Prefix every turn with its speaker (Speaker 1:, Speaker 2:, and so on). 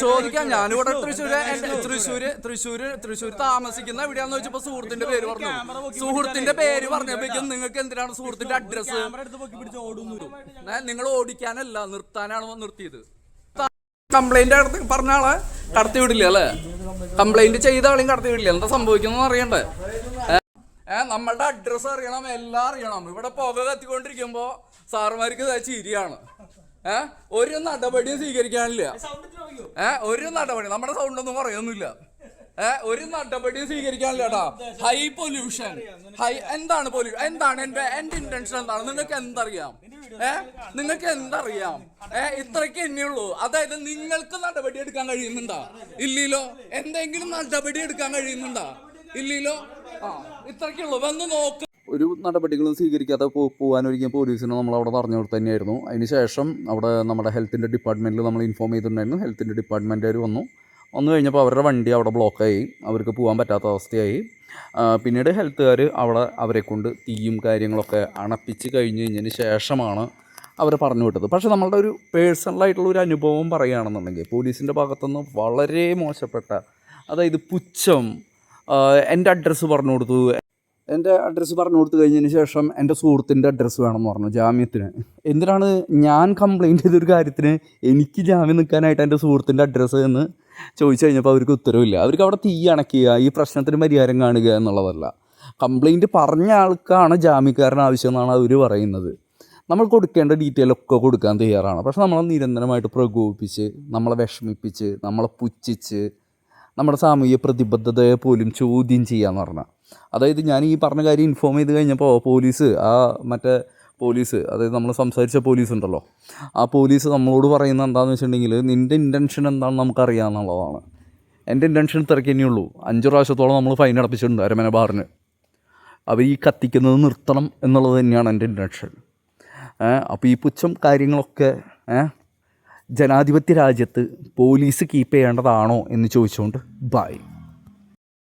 Speaker 1: ചോദിക്കാം. ഞാനിവിടെ തൃശ്ശൂര് തൃശ്ശൂര് തൃശ്ശൂര് തൃശ്ശൂര് താമസിക്കുന്ന എവിടെയാന്ന് വെച്ചപ്പോ സുഹൃത്തിന്റെ പേര് പറഞ്ഞു. സുഹൃത്തിന്റെ പേര് പറഞ്ഞപ്പോഴേക്കും നിങ്ങൾക്ക് എന്തിനാണ് സുഹൃത്തിന്റെ അഡ്രസ് നിങ്ങൾ ഓടിക്കാനല്ല നിർത്താനാണ് നിർത്തിയത്? കംപ്ലൈന്റ് പറഞ്ഞ ആളെ കടത്തി വിടില്ല അല്ലേ? കംപ്ലൈന്റ് ചെയ്ത ആളെയും കടത്തി വിടില്ല? എന്താ സംഭവിക്കുന്നത് അറിയണ്ടേ? ഏ? ഏ നമ്മളുടെ അഡ്രസ്സ് അറിയണം എല്ലാം അറിയണം. ഇവിടെ പുക കത്തിക്കൊണ്ടിരിക്കുമ്പോ സാറുമാർക്ക് ചിരിയാണ്. ഏഹ് ഒരു നടപടിയും സ്വീകരിക്കാനില്ല. ഏ ഒരു നടപടി നമ്മുടെ സൗണ്ട് ഒന്നും പറയൊന്നുമില്ല. ഏഹ് ഒരു നടപടിയും സ്വീകരിക്കാനില്ല കേട്ടോ ഹൈ പൊല്യൂഷൻ ഹൈ എന്താണ് പൊല്യൂഷൻ എന്താണ് എന്റെ എന്റെ ഇന്റൻഷൻ എന്താണ്? നിങ്ങൾക്ക് എന്തറിയാം? ഏഹ് നിങ്ങൾക്ക് എന്തറിയാം? ഏഹ് ഇത്രയ്ക്ക് ഉള്ളൂ അതായത് നിങ്ങൾക്ക് നടപടി എടുക്കാൻ കഴിയുന്നുണ്ടോ? ഇല്ലല്ലോ. എന്തെങ്കിലും നടപടി എടുക്കാൻ കഴിയുന്നുണ്ടോ? ഇല്ലല്ലോ. ആ ഇത്രയ്ക്കുള്ളൂ. വന്ന് നോക്ക്. ഒരു നടപടികളും സ്വീകരിക്കാതെ പോകാനൊരിക്കലും പോലീസിനെ നമ്മൾ അവിടെ പറഞ്ഞു കൊടുത്ത് തന്നെയായിരുന്നു. അതിന് ശേഷം അവിടെ നമ്മുടെ ഹെൽത്തിന്റെ ഡിപ്പാർട്ട്മെന്റിൽ നമ്മൾ ഇൻഫോം ചെയ്തിട്ടുണ്ടായിരുന്നു. ഹെൽത്തിന്റെ ഡിപ്പാർട്ട്മെന്റുകാർ വന്നു. വന്നു കഴിഞ്ഞപ്പോൾ അവരുടെ വണ്ടി അവിടെ ബ്ലോക്കായി. അവർക്ക് പോകാൻ പറ്റാത്ത അവസ്ഥയായി. പിന്നീട് ഹെൽത്തുകാർ അവിടെ അവരെ കൊണ്ട് തീയും കാര്യങ്ങളൊക്കെ അണപ്പിച്ച് കഴിഞ്ഞ് കഴിഞ്ഞതിന് ശേഷമാണ് അവർ പറഞ്ഞു വിട്ടത്. പക്ഷേ നമ്മളുടെ ഒരു പേഴ്സണലായിട്ടുള്ള ഒരു അനുഭവം പറയുകയാണെന്നുണ്ടെങ്കിൽ പോലീസിന്റെ ഭാഗത്തുനിന്ന് വളരെ മോശപ്പെട്ട അതായത് പുച്ഛം എന്റെ അഡ്രസ്സ് പറഞ്ഞു കൊടുത്തു. എന്റെ അഡ്രസ്സ് പറഞ്ഞു കൊടുത്തു കഴിഞ്ഞതിന് ശേഷം എന്റെ സുഹൃത്തിന്റെ അഡ്രസ്സ് വേണമെന്ന് പറഞ്ഞു ജാമ്യത്തിന്. എന്തിനാണ് ഞാൻ കംപ്ലൈന്റ് ചെയ്തൊരു കാര്യത്തിന് എനിക്ക് ജാമ്യം നിൽക്കാനായിട്ട് എന്റെ സുഹൃത്തിന്റെ അഡ്രസ്സ് എന്ന് ചോദിച്ചു കഴിഞ്ഞപ്പോൾ അവർക്ക് ഉത്തരവില്ല. അവർക്ക് അവിടെ തീ അണയ്ക്കുക ഈ പ്രശ്നത്തിന് പരിഹാരം കാണുക എന്നുള്ളതല്ല. കംപ്ലൈന്റ് പറഞ്ഞ ആൾക്കാണ് ജാമ്യക്കാരൻ ആവശ്യം എന്നാണ് അവർ പറയുന്നത്. നമ്മൾ കൊടുക്കേണ്ട ഡീറ്റെയിൽ ഒക്കെ കൊടുക്കാൻ തയ്യാറാണ്. പക്ഷെ നമ്മളെ നിരന്തരമായിട്ട് പ്രകോപിപ്പിച്ച് നമ്മളെ വിഷമിപ്പിച്ച് നമ്മളെ പുച്ഛിച്ച് നമ്മുടെ സാമൂഹ്യ പ്രതിബദ്ധതയെ പോലും ചോദ്യം ചെയ്യാന്ന് പറഞ്ഞാൽ അതായത് ഞാൻ ഈ പറഞ്ഞ കാര്യം ഇൻഫോം ചെയ്ത് കഴിഞ്ഞപ്പോൾ പോലീസ് ആ മറ്റേ പോലീസ് അതായത് നമ്മൾ സംസാരിച്ച പോലീസ് ഉണ്ടല്ലോ ആ പോലീസ് നമ്മളോട് പറയുന്ന എന്താണെന്ന് വെച്ചിട്ടുണ്ടെങ്കിൽ നിന്റെ ഇന്റൻഷൻ എന്താണെന്ന് നമുക്കറിയാമെന്നുള്ളതാണ് എന്റെ ഇന്റൻഷൻ ഇത്രയ്ക്ക് തന്നെയുള്ളൂ അഞ്ച് പ്രാവശ്യത്തോളം നമ്മൾ ഫൈൻ അടപ്പിച്ചിട്ടുണ്ട് അരമന ബാറിന്. അവർ ഈ കത്തിക്കുന്നത് നിർത്തണം എന്നുള്ളത് തന്നെയാണ് എന്റെ ഇന്റൻഷൻ അപ്പോൾ ഈ പുച്ഛം കാര്യങ്ങളൊക്കെ ജനാധിപത്യ രാജ്യത്ത് പോലീസ് കീപ്പ് ചെയ്യേണ്ടതാണോ എന്ന് ചോദിച്ചുകൊണ്ട് ബൈ